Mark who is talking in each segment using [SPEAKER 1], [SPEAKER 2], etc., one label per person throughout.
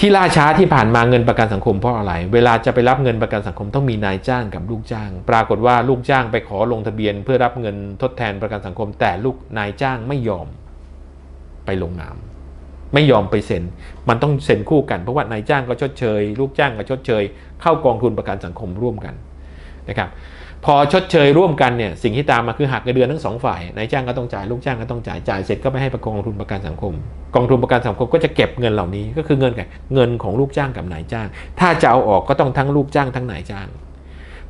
[SPEAKER 1] ที่ล่าช้าที่ผ่านมาเงินประกันสังคมเพราะอะไร เวลาจะไปรับเงินประกันสังคมต้องมีนายจ้างกับลูกจ้าง ปรากฏว่าลูกจ้างไปขอลงทะเบียน เพื่อรับเงินทดแทนประกันสังคม แต่ลูกนายจ้างไม่ยอมไปลงนามไม่ยอมไปเซ็น มันต้องเซ็นคู่กัน เพราะว่านายจ้างก็ชดเชย ลูกจ้างก็ชดเชย เข้ากองทุนประกันสังคมร่วมกันนะครับ พอชดเชยร่วมกันเนี่ยสิ่งที่ตามมาคือหักเงินเดือนทั้งสองฝ่ายนายจ้างก็ต้องจ่ายลูกจ้างก็ต้องจ่ายจ่ายเสร็จก็ไปให้ประกองทุนประกันสังคม กองทุนประกันสังคมก็จะเก็บเงินเหล่านี้ก็คือเงินไงเงินของลูกจ้างกับนายจ้าง ถ้าจะเอาออกก็ต้องทั้งลูกจ้างทั้งนายจ้าง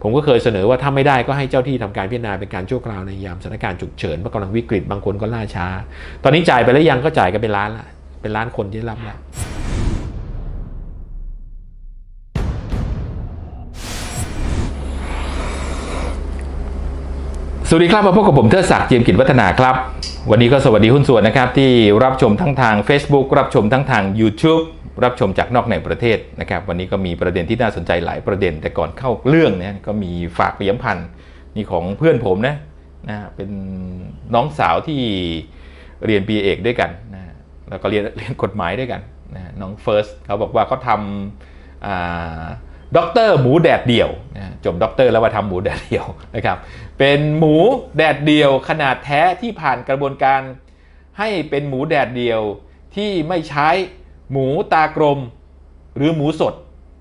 [SPEAKER 1] ผมก็เคยเสนอว่าถ้าไม่ได้ก็ให้เจ้าที่ทำการพิจารณาเป็นการชั่วคราวในยามสถานการณ์ฉุกเฉินเพราะกำลังวิกฤตบางคนก็ล่าช้า ตอนนี้จ่ายไปแล้วยังก็จ่ายกันเป็นล้านละเป็นล้านคนที่รับแล้ว สวัสดีครับมาพบกับผมเทิดศักดิ์เจียมกิจวัฒนาครับ วันนี้ก็สวัสดีหุ้นส่วนนะครับที่รับชมทั้งทาง Facebook รับชมทั้งทาง YouTube รับชมจากนอกในประเทศนะครับวันนี้ก็มีประเด็นที่น่าสนใจหลายประเด็น แต่ก่อนเข้าเรื่องเนี่ยก็มีฝากเปียมพันธ์นี่ของเพื่อนผมนะนะเป็นน้องสาวที่เรียนปีเอกด้วยกันนะแล้วก็เรียนเรียนกฎหมายด้วยกันนะน้องเฟิร์สเขาบอกว่าเขาทำอ่าด็อกเตอร์หมูแดดเดี่ยวนะจบด็อกเตอร์แล้วมาทำหมูแดดเดี่ยวนะครับ เป็นหมูแดดเดียวขนาดแท้ที่ผ่านกระบวนการ ให้เป็นหมูแดดเดียวที่ไม่ใช้หมูตากลมหรือหมูสด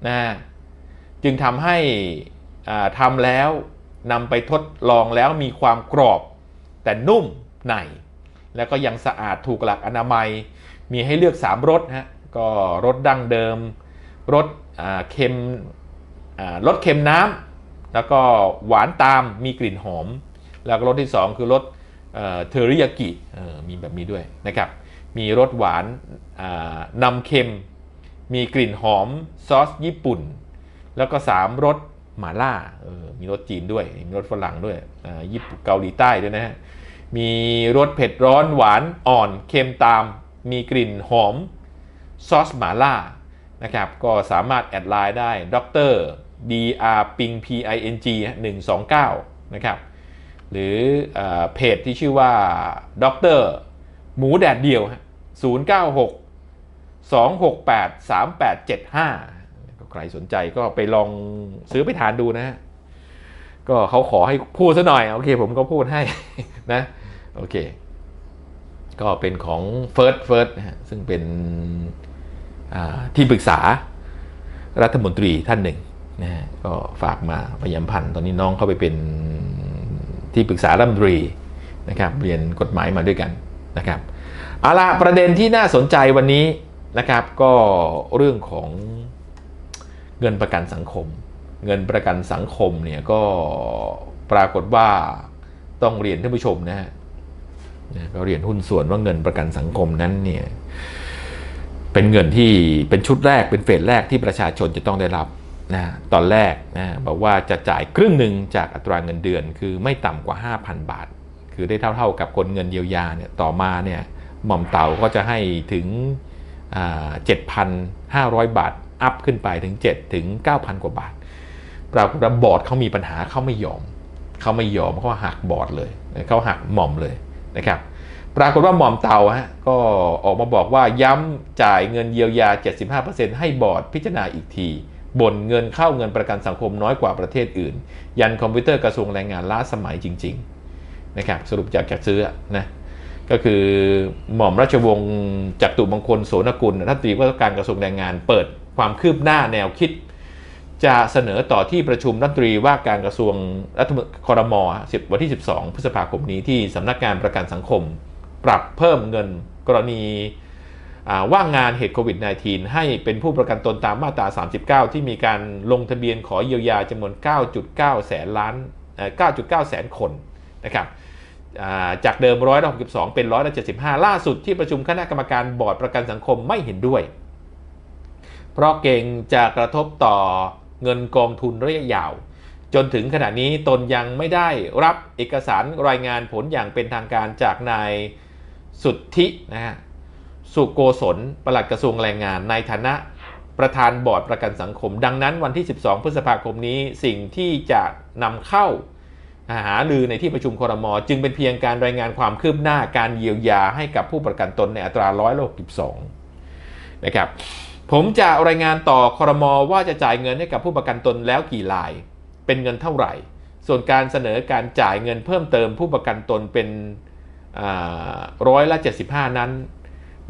[SPEAKER 1] นะจึงทำให้ทำแล้วนำไปทดลองแล้วมีความกรอบ แต่นุ่มใน แล้วก็ยังสะอาดถูกหลักอนามัย มีให้เลือก 3รสฮะก็รสดั้งเดิมรสเค็มรสเค็มน้ำ แล้วก็หวานตามมีกลิ่นหอม แล้วก็รสที่ 2 คือรสเทอริยากิมีแบบนี้ด้วยนะครับ มีรสหวานนำเค็ม มีกลิ่นหอมซอสญี่ปุ่น แล้วก็ 3รสหม่าล่ามีรสจีนด้วย มีรสฝรั่งด้วยญี่ปุ่นเกาหลีใต้ด้วยนะฮะ มีรสเผ็ดร้อนหวานอ่อนเค็มตาม มีกลิ่นหอมซอสหม่าล่านะครับ ก็สามารถแอดไลน์ได้ดร dr ping p i n g 129 นะครับ หรือเอเพจที่ชื่อว่าด็อกเตอร์หมูแดดเดียวฮะ096 268 3875ก็ใครสนใจก็ไปลองซื้อไปทานดูนะฮะก็เขาขอให้พูดซะหน่อย โอเค ผมก็พูดให้นะ โอเค ก็เป็นของ First First นะฮะซึ่งเป็นที่ปรึกษารัฐมนตรีท่านหนึ่ง นะฮะก็ฝากมาพยายามพันตอนนี้น้องเข้าไปเป็นที่ปรึกษารัฐมนตรีนะครับเรียนกฎหมายมาด้วยกันนะครับเอาละประเด็นที่น่าสนใจวันนี้นะครับก็เรื่องของเงินประกันสังคม เงินประกันสังคมเนี่ยก็ปรากฏว่าต้องเรียนท่านผู้ชมนะฮะนะก็เรียนหุ้นส่วนว่าเงินประกันสังคมนั้นเนี่ยเป็นเงินที่เป็นชุดแรกเป็นเฟสแรกที่ประชาชนจะต้องได้รับ นะตอนแรกนะบอกว่าจะจ่ายครึ่งหนึ่งจากอัตราเงินเดือนคือไม่ต่ำกว่า 5,000 บาท คือได้เท่าๆกับคนเงินเยียวยาเนี่ยต่อมาเนี่ยหม่อมเต่าก็จะให้ถึงอ่า7,500 บาท อัพขึ้นไปถึง 7 ถึง 9,000 กว่าบาท ปรากฏว่าบอร์ดเขามีปัญหาเขาไม่ยอมเขาไม่ยอมเขาหักบอร์ดเลยเขาหักหม่อมเลยนะครับปรากฏว่าหม่อมเตาฮะก็ออกมาบอกว่าย้ำจ่ายเงินเยียวยา 75%ให้บอร์ดพิจารณาอีกที บ่นเงินเข้าเงินประกันสังคมน้อยกว่าประเทศอื่น ยันคอมพิวเตอร์กระทรวงแรงงานล้าสมัยจริงๆนะครับสรุปจากจากซื้อนะก็คือหม่อมราชวงศ์จักตุมงคลโสนกุลรัฐมนตรีว่าการกระทรวงแรงงาน เปิดความคืบหน้าแนวคิด จะเสนอต่อที่ประชุมรัฐมนตรีว่าการกระทรวงรัฐมนตรีคอรมอ10 วันที่ 12 พฤษภาคมนี้ที่สำนักงานประกันสังคม ปรับเพิ่มเงินกรณี ว่างงานเหตุโควิด -19 ให้เป็นผู้ประกันตนตามมาตรา 39 ที่มีการลงทะเบียนขอเยียวยาจำนวน 9.9 แสนล้าน 9.9 แสนคนนะครับจากเดิมร้อยละ62 เป็นร้อยละ75 ล่าสุดที่ประชุมคณะกรรมการบอร์ดประกันสังคมไม่เห็นด้วย เพราะเกรงจะกระทบต่อเงินกองทุนระยะยาว จนถึงขณะนี้ตนยังไม่ได้รับเอกสารรายงานผลอย่างเป็นทางการจากนายสุทธินะฮะ สุโกศลปลัดกระทรวงแรงงานในฐานะประธานบอร์ดประกันสังคม ดังนั้นวันที่ 12 พฤษภาคมนี้สิ่งที่จะนำเข้าหาลือในที่ประชุมครม จึงเป็นเพียงการรายงานความคืบหน้าการเยียวยาให้กับผู้ประกันตนในอัตราร้อยละ62นะครับผมจะรายงานต่อคอรมอว่าจะจ่ายเงินให้กับผู้ประกันตนแล้วกี่ราย เป็นเงินเท่าไหร่ ส่วนการเสนอการจ่ายเงินเพิ่มเติมผู้ประกันตนเป็นร้อยละ75 นั้น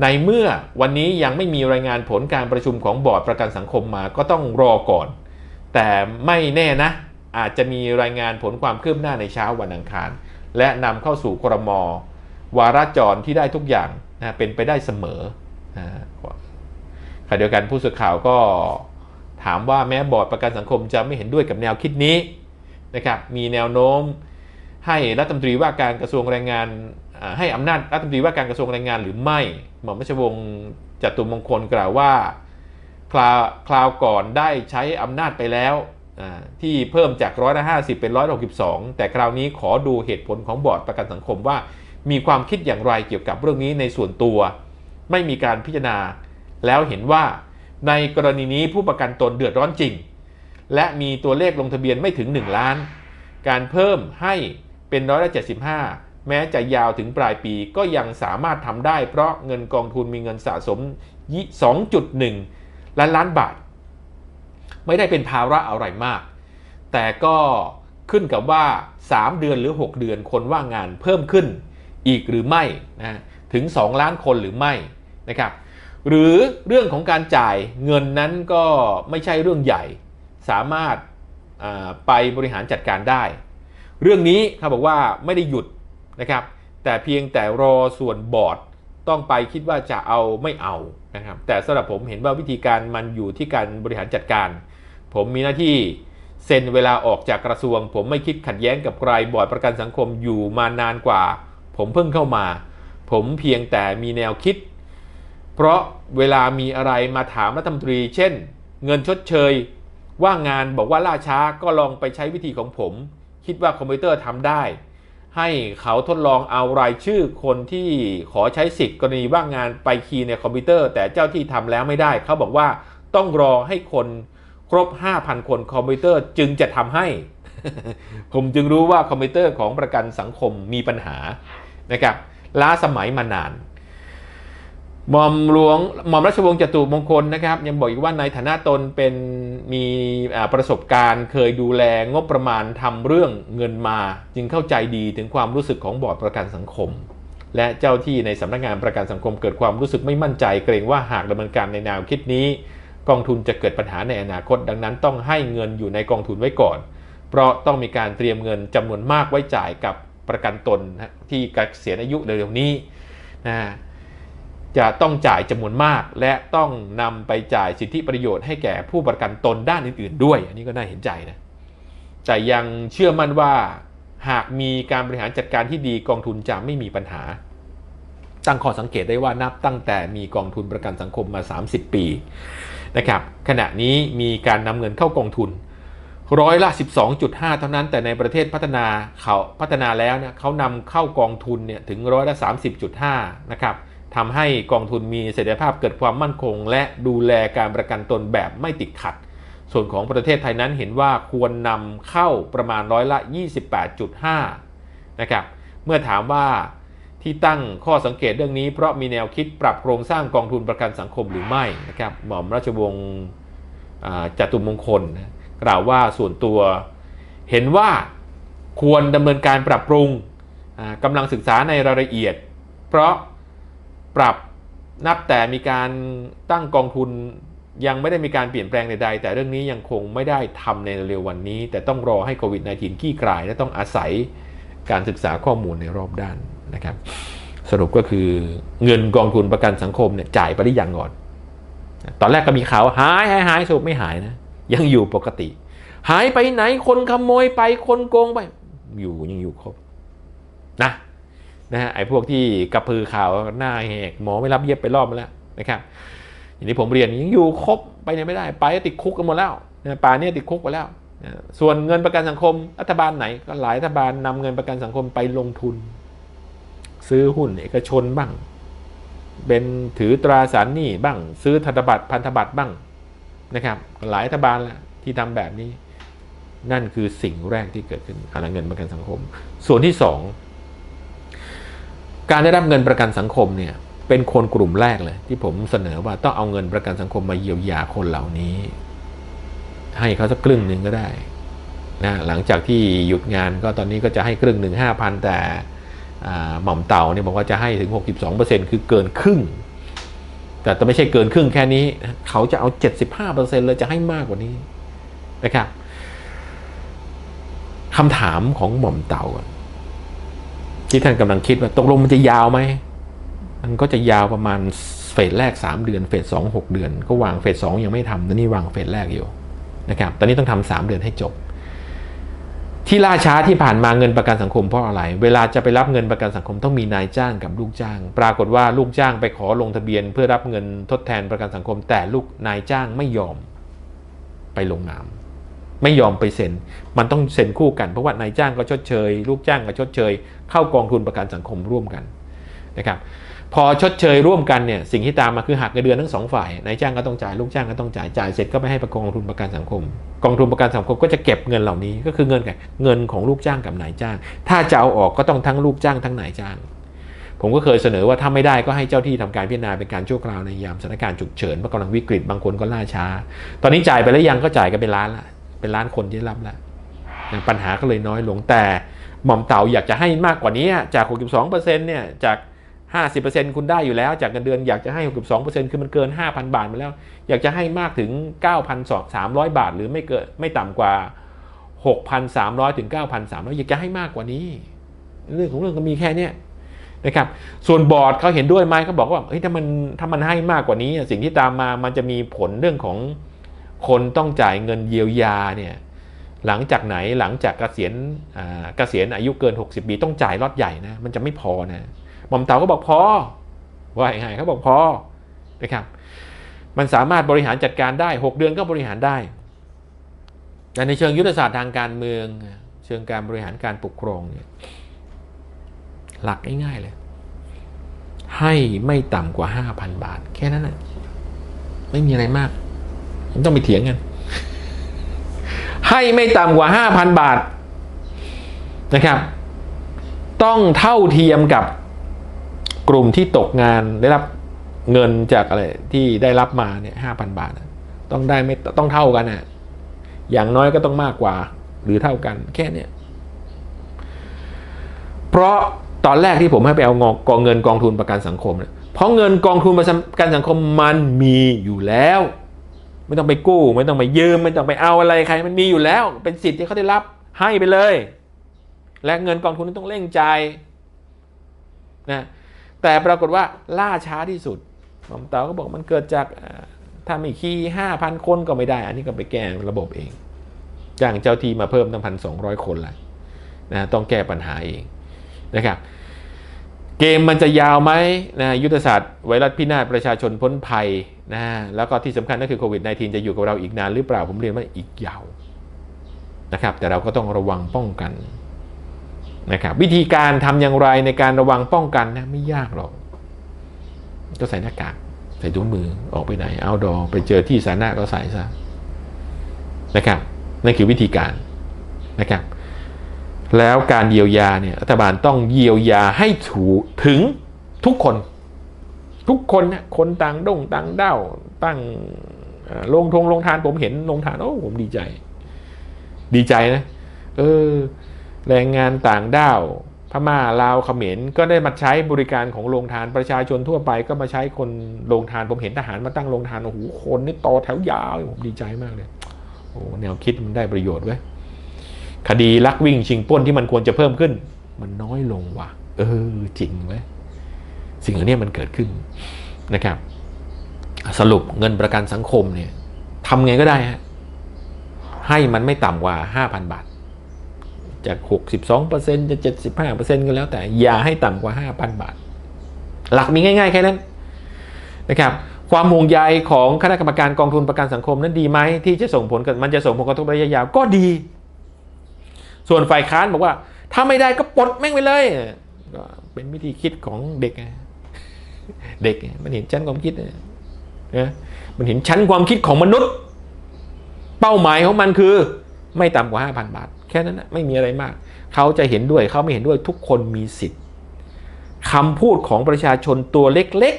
[SPEAKER 1] ในเมื่อวันนี้ยังไม่มีรายงานผลการประชุมของบอร์ดประกันสังคมมาก็ต้องรอก่อน แต่ไม่แน่นะ อาจจะมีรายงานผลความคืบหน้าในเช้าวันอังคาร และนำเข้าสู่ครม วาระจรที่ได้ทุกอย่างนะเป็นไปได้เสมอนะขณะเดียวกันผู้สื่อข่าวก็ถามว่าแม้บอร์ดประกันสังคมจะไม่เห็นด้วยกับแนวคิดนี้นะครับมีแนวโน้มให้รัฐมนตรีว่าการกระทรวงแรงงาน ให้อำนาจรัฐมนตรีว่าการกระทรวงแรงงานหรือไม่หม่อมราชวงศ์จตุมงคลกล่าวว่าคราวคราวก่อนได้ใช้อำนาจไปแล้วที่เพิ่มจากร้อยละห้าสิบเป็นร้อยละหกสิบสองแต่คราวนี้ขอดูเหตุผลของบอร์ดประกันสังคมว่ามีความคิดอย่างไรเกี่ยวกับเรื่องนี้ในส่วนตัว ไม่มีการพิจารณา แล้วเห็นว่าในกรณีนี้ผู้ประกันตนเดือดร้อนจริง และมีตัวเลขลงทะเบียนไม่ถึง 1 ล้าน การเพิ่มให้เป็นร้อยละ75 แม้จะยาวถึงปลายปีก็ยังสามารถทำได้เพราะเงินกองทุนมีเงินสะสม 2.1 ล้านล้านบาท ไม่ได้เป็นภาระอะไรมาก แต่ก็ขึ้นกับว่า 3 เดือนหรือ 6 เดือนคนว่างงานเพิ่มขึ้นอีกหรือไม่นะถึง 2 ล้านคนหรือไม่นะครับ หรือเรื่องของการจ่ายเงินนั้นก็ไม่ใช่เรื่องใหญ่ สามารถไปบริหารจัดการได้ เรื่องนี้เขาบอกว่าไม่ได้หยุด นะครับ แต่เพียงแต่รอส่วนบอร์ดต้องไปคิดว่าจะเอาไม่เอานะครับแต่สำหรับผมเห็นว่าวิธีการมันอยู่ที่การบริหารจัดการ ผมมีหน้าที่เซ็นเวลาออกจากกระทรวง ผมไม่คิดขัดแย้งกับใครบอร์ดประกันสังคมอยู่มานานกว่า ผมเพิ่งเข้ามา ผมเพียงแต่มีแนวคิด เพราะเวลามีอะไรมาถามรัฐมนตรี เช่น เงินชดเชย ว่างงานบอกว่าล่าช้าก็ลองไปใช้วิธีของผม คิดว่าคอมพิวเตอร์ทำได้ ให้เขาทดลองเอารายชื่อคนที่ขอใช้สิทธิ์กรณีว่างงานไปคีย์ในคอมพิวเตอร์ แต่เจ้าที่ทำแล้วไม่ได้ เขาบอกว่าต้องรอให้คนครบ 5,000 คนคอมพิวเตอร์จึงจะทำให้ ผมจึงรู้ว่าคอมพิวเตอร์ของประกันสังคมมีปัญหานะครับล้าสมัยมานาน หม่อมหลวงหม่อมราชวงศ์จตุมงคลนะครับ ยังบอกอีกว่าในฐานะตนเป็นมีประสบการณ์ เคยดูแลงบประมาณทำเรื่องเงินมา จึงเข้าใจดีถึงความรู้สึกของบอร์ดประกันสังคม และเจ้าที่ในสำนักงานประกันสังคมเกิดความรู้สึกไม่มั่นใจเกรงว่าหากดำเนินการในแนวคิดนี้ กองทุนจะเกิดปัญหาในอนาคต ดังนั้นต้องให้เงินอยู่ในกองทุนไว้ก่อน เพราะต้องมีการเตรียมเงินจำนวนมากไว้จ่ายกับประกันตนที่เกษียณอายุเร็วๆนี้นะ จะต้องจ่ายจำนวนมาก และต้องนำไปจ่ายสิทธิประโยชน์ให้แก่ผู้ประกันตนด้านอื่นๆ ด้วย อันนี้ก็น่าเห็นใจนะแต่ยังเชื่อมั่นว่าหากมีการบริหารจัดการที่ดีกองทุนจะไม่มีปัญหา ตั้งข้อสังเกตได้ว่านับตั้งแต่มีกองทุนประกันสังคมมา 30 ปีนะครับขณะนี้มีการนำเงินเข้ากองทุนร้อยละ 12.5 เท่านั้นแต่ในประเทศพัฒนาเขาพัฒนาแล้วเนี่ยเขานำเข้ากองทุนเนี่ยถึงร้อยละ 30.5 นะครับ ทำให้กองทุนมีเสถียรภาพเกิดความมั่นคง และดูแลการประกันตนแบบไม่ติดขัด ส่วนของประเทศไทยนั้นเห็นว่าควรนำเข้าประมาณร้อยละ 28.5 นะครับ เมื่อถามว่าที่ตั้งข้อสังเกตเรื่องนี้ เพราะมีแนวคิดปรับโครงสร้างกองทุนประกันสังคมหรือไม่นะครับ หม่อมราชวงศ์จตุมงคล กล่าวว่าส่วนตัวเห็นว่าควรดำเนินการปรับปรุงอ่ากำลังศึกษาในรายละเอียด เพราะ ปรับนับแต่มีการตั้งกองทุนยังไม่ได้มีการเปลี่ยนแปลงใดๆ แต่เรื่องนี้ยังคงไม่ได้ทำในเร็ววันนี้ แต่ต้องรอให้โควิด -19 ขี้คลาย และต้องอาศัยการศึกษาข้อมูลในรอบด้านนะครับ สรุปก็คือเงินกองทุนประกันสังคมเนี่ยจ่ายไปหรือยังก่อน ตอนแรกก็มีข่าวว่าหายหายหายสรุปไม่หายนะ ยังอยู่ปกติ หายไปไหนคนขโมยไปคนโกงไป อยู่ยังอยู่ครบนะ นะฮะไอ้พวกที่กระพือข่าวหน้าแหกหมอไม่รับเย็บไปรอบมาแล้วนะครับอย่างที่ผมเรียนยังอยู่ครบไปไหนไม่ได้ไปติดคุกกันหมดแล้วนะป่าเนี่ยติดคุกไปแล้วนะส่วนเงินประกันสังคมรัฐบาลไหนก็หลายรัฐบาลนำเงินประกันสังคมไปลงทุน ซื้อหุ้นเอกชนบ้าง เป็นถือตราสารหนี้บ้าง ซื้อธนบัตรพันธบัตรบ้างนะครับหลายรัฐบาลแหละที่ทำแบบนี้ นั่นคือสิ่งแรกที่เกิดขึ้นการเงินประกันสังคม ส่วนที่สอง การได้รับเงินประกันสังคมเนี่ยเป็นคนกลุ่มแรกเลย ที่ผมเสนอว่าต้องเอาเงินประกันสังคมมาเยียวยาคนเหล่านี้ ให้เขาสักครึ่งหนึ่งก็ได้นะหลังจากที่หยุดงานก็ตอนนี้ก็จะให้ครึ่งหนึ่งห้าพันแต่หม่อมเต่าเนี่ยบอกว่าจะให้ถึง 62%คือเกินครึ่ง แต่แต่ไม่ใช่เกินครึ่งแค่นี้ เขาจะเอา 75%เลยจะให้มากกว่านี้นะครับคำถามของหม่อมเต่าก่อน ที่ท่านกำลังคิดว่าตกลงมันจะยาวไหมมันก็จะยาวประมาณเฟสแรก 3 เดือนเฟสสองหกเดือน ก็วางเฟสสองยังไม่ทำตอนนี้วางเฟสแรกอยู่นะครับตอนนี้ต้องทำสามเดือนให้จบ ที่ล่าช้าที่ผ่านมาเงินประกันสังคมเพราะอะไร เวลาจะไปรับเงินประกันสังคมต้องมีนายจ้างกับลูกจ้าง ปรากฏว่าลูกจ้างไปขอลงทะเบียน เพื่อรับเงินทดแทนประกันสังคม แต่ลูกนายจ้างไม่ยอมไปลงนาม ไม่ยอมไปเซ็น มันต้องเซ็นคู่กัน เพราะว่านายจ้างก็ชดเชย ลูกจ้างก็ชดเชย เข้ากองทุนประกันสังคมร่วมกันนะครับพอชดเชยร่วมกันเนี่ยสิ่งที่ตามมาคือหักเงินเดือนทั้งสองฝ่ายนายจ้างก็ต้องจ่ายลูกจ้างก็ต้องจ่ายจ่ายเสร็จก็ไปให้ประกองทุนประกันสังคม กองทุนประกันสังคมก็จะเก็บเงินเหล่านี้ก็คือเงินไงเงินของลูกจ้างกับนายจ้าง ถ้าจะเอาออกก็ต้องทั้งลูกจ้างทั้งนายจ้าง ผมก็เคยเสนอว่าถ้าไม่ได้ก็ให้เจ้าที่ทำการพิจารณาเป็นการชั่วคราวในยามสถานการณ์ฉุกเฉินเพราะกำลังวิกฤตบางคนก็ล่าช้า ตอนนี้จ่ายไปแล้วยังก็จ่ายกันเป็นล้านละ เป็นล้านคนที่รับแล้วปัญหาก็เลยน้อยลงแต่หม่อมเต่าอยากจะให้มากกว่านี้จาก62%เนี่ยจาก50%คุณได้อยู่แล้ว จากเงินเดือนอยากจะให้ 62%คือมันเกิน 5,000 บาทมาแล้ว อยากจะให้มากถึง 9,300 บาท หรือไม่เกินไม่ต่ำกว่า 6,300 ถึง 9,300 อยากจะให้มากกว่านี้ เรื่องของเรื่องก็มีแค่นี้นะครับ ส่วนบอร์ดเขาเห็นด้วยไหมเขาบอกว่าเฮ้ยถ้ามันถ้ามันให้มากกว่านี้ สิ่งที่ตามมามันจะมีผลเรื่องของ คนต้องจ่ายเงินเยียวยาเนี่ยหลังจากไหนหลังจากเกษียณเกษียณอายุเกิน 60 ปีต้องจ่ายลอตใหญ่นะมันจะไม่พอนะหม่อมเต๋าก็บอกพอว่ายังไงเขาบอกพอนะครับ มันสามารถบริหารจัดการได้ 6 เดือนก็บริหารได้แต่ในเชิงยุทธศาสตร์ทางการเมือง เชิงการบริหารการปกครองเนี่ยหลักง่ายๆเลย ให้ไม่ต่ำกว่า 5,000 บาท แค่นั้นนะไม่มีอะไรมาก ไม่ต้องไปเถียงกัน ให้ไม่ต่ำกว่า5,000บาทนะครับ ต้องเท่าเทียมกับกลุ่มที่ตกงานได้รับเงินจากอะไรที่ได้รับมาเนี่ยห้าพันบาท ต้องได้ไม่ต้องเท่ากันอะอย่างน้อยก็ต้องมากกว่า หรือเท่ากันแค่เนี้ยเพราะตอนแรกที่ผมให้ไปเอางอกองเงินกองทุนประกันสังคมเนี่ยเพราะเงินกองทุนประกันสังคมมันมีอยู่แล้ว ไม่ต้องไปกู้ ไม่ต้องไปยืม ไม่ต้องไปเอาอะไรใคร มันมีอยู่แล้ว เป็นสิทธิ์ที่เขาได้รับให้ไปเลย และเงินกองทุนนี้ต้องเร่งจ่ายนะแต่ปรากฏว่าล่าช้าที่สุดหม่อมเต๋าก็บอกมันเกิดจากถ้าไม่คีห้าพันคนก็ไม่ได้ อันนี้ก็ไปแก้ระบบเองจ้างเจ้าที่มาเพิ่มตั้งพันสองร้อยคนละนะต้องแก้ปัญหาเองนะครับ เกมมันจะยาวไหมนะยุทธศาสตร์ไวรัสพินาศประชาชนพ้นภัยนะแล้วก็ที่สำคัญก็คือโควิด -19 จะอยู่กับเราอีกนานหรือเปล่าผมเรียนว่าอีกยาวนะครับ แต่เราก็ต้องระวังป้องกันนะครับวิธีการทำอย่างไรในการระวังป้องกันนะไม่ยากหรอก ก็ใส่หน้ากากใส่ถุงมือออกไปไหนเอาดอไปเจอที่สาธารณะก็ใส่ซะนะครับนั่นคือวิธีการนะครับ แล้วการเยียวยาเนี่ยรัฐบาลต้องเยียวยาให้ถูถึงทุกคน ทุกคนเนี่ยคนต่างด้งต่างด้าวตั้งเอ่อลงทงลงทานผมเห็นลงทานโอ้ผมดีใจ ดีใจนะ เออ แรงงานต่างด้าวพม่าลาวเขมรก็ได้มาใช้บริการของโรงทานประชาชนทั่วไป ก็มาใช้คนโรงทาน ผมเห็นทหารมาตั้งโรงทานโอ้โหคนนี่ต่อแถวยาวผมดีใจมากเลยโอ้แนวคิดมันได้ประโยชน์เว้ย คดีลักวิ่งชิงปล้นที่มันควรจะเพิ่มขึ้น มันน้อยลงว่ะ เออจริงเว้สิ่งเหล่านี้มันเกิดขึ้นนะครับ สรุปเงินประกันสังคมเนี่ยทำไงก็ได้ฮะให้มันไม่ต่ำกว่า 5,000 บาท จาก 62%จะ 75%ก็แล้วแต่อย่าให้ต่ำกว่า 5,000 บาท หลักมีง่าย ๆ แค่นั้นนะครับความห่วงใยของคณะกรรมการกองทุนประกันสังคมนั้นดีไหมที่จะส่งผลกับมันจะส่งผลกระทบระยะยาวก็ดี ส่วนฝ่ายค้านบอกว่า ถ้าไม่ได้ก็ปลดแม่งไปเลยก็เป็นวิธีคิดของเด็กไงเด็กมันเห็นชั้นความคิดนะนะมันเห็นชั้นความคิดของมนุษย์ เป้าหมายของมันคือ ไม่ต่ำกว่า 5,000 บาท แค่นั้นนะไม่มีอะไรมาก เขาจะเห็นด้วยเขาไม่เห็นด้วยทุกคนมีสิทธิ์คำพูดของประชาชนตัวเล็ก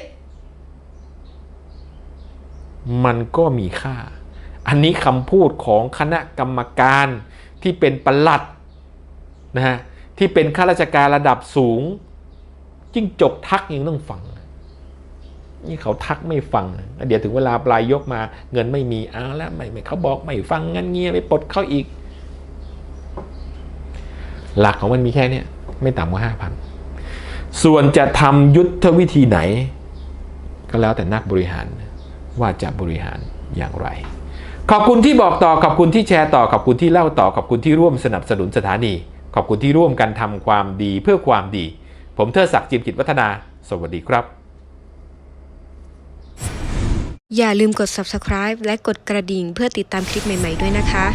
[SPEAKER 1] ๆ มันก็มีค่า อันนี้คำพูดของคณะกรรมการที่เป็นประหลัด นะฮะที่เป็นข้าราชการระดับสูง จิ้งจกทักยังต้องฟัง นี่เขาทักไม่ฟัง เดี๋ยวถึงเวลาปลายยกมาเงินไม่มีเอาแล้วไม่ไม่เขาบอกไม่ฟังงั้นเงียไปปลดเขาอีก หลักของมันมีแค่เนี้ยไม่ต่ำกว่าห้าพันส่วนจะทำยุทธวิธีไหน ก็แล้วแต่นักบริหารว่าจะบริหารอย่างไร ขอบคุณที่บอกต่อขอบคุณที่แชร์ต่อขอบคุณที่เล่าต่อขอบคุณที่ร่วมสนับสนุนสถานี ขอบคุณที่ร่วมกันทำความดีเพื่อความดี ผมเทิดศักดิ์จิมกิจวัฒนา สวัสดีครับ
[SPEAKER 2] อย่าลืมกด subscribe และกดกระดิ่งเพื่อติดตามคลิปใหม่ ๆ ด้วยนะคะ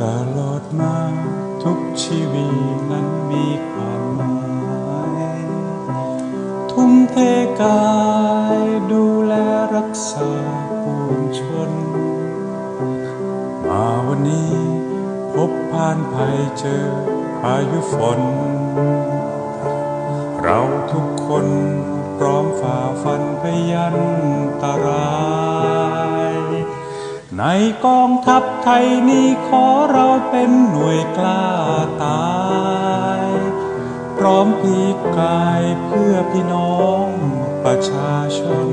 [SPEAKER 3] ตลอดมาทุกชีวิตนั้นมีความ เทกายดูแลรักษาปวงชน มาวันนี้พบผ่านภัยเจอพายุฝน เราทุกคนพร้อมฝ่าฟันพยันตราย ในกองทัพไทยนี้ขอเราเป็นหน่วยกล้าตาย พร้อมพีกายเพื่อพี่น้องประชาชน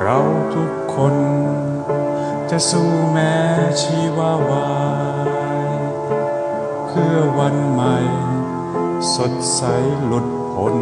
[SPEAKER 3] เราทุกคนจะสู้แม้ชีวาวาย เพื่อวันใหม่ สดใสหลุดพ้น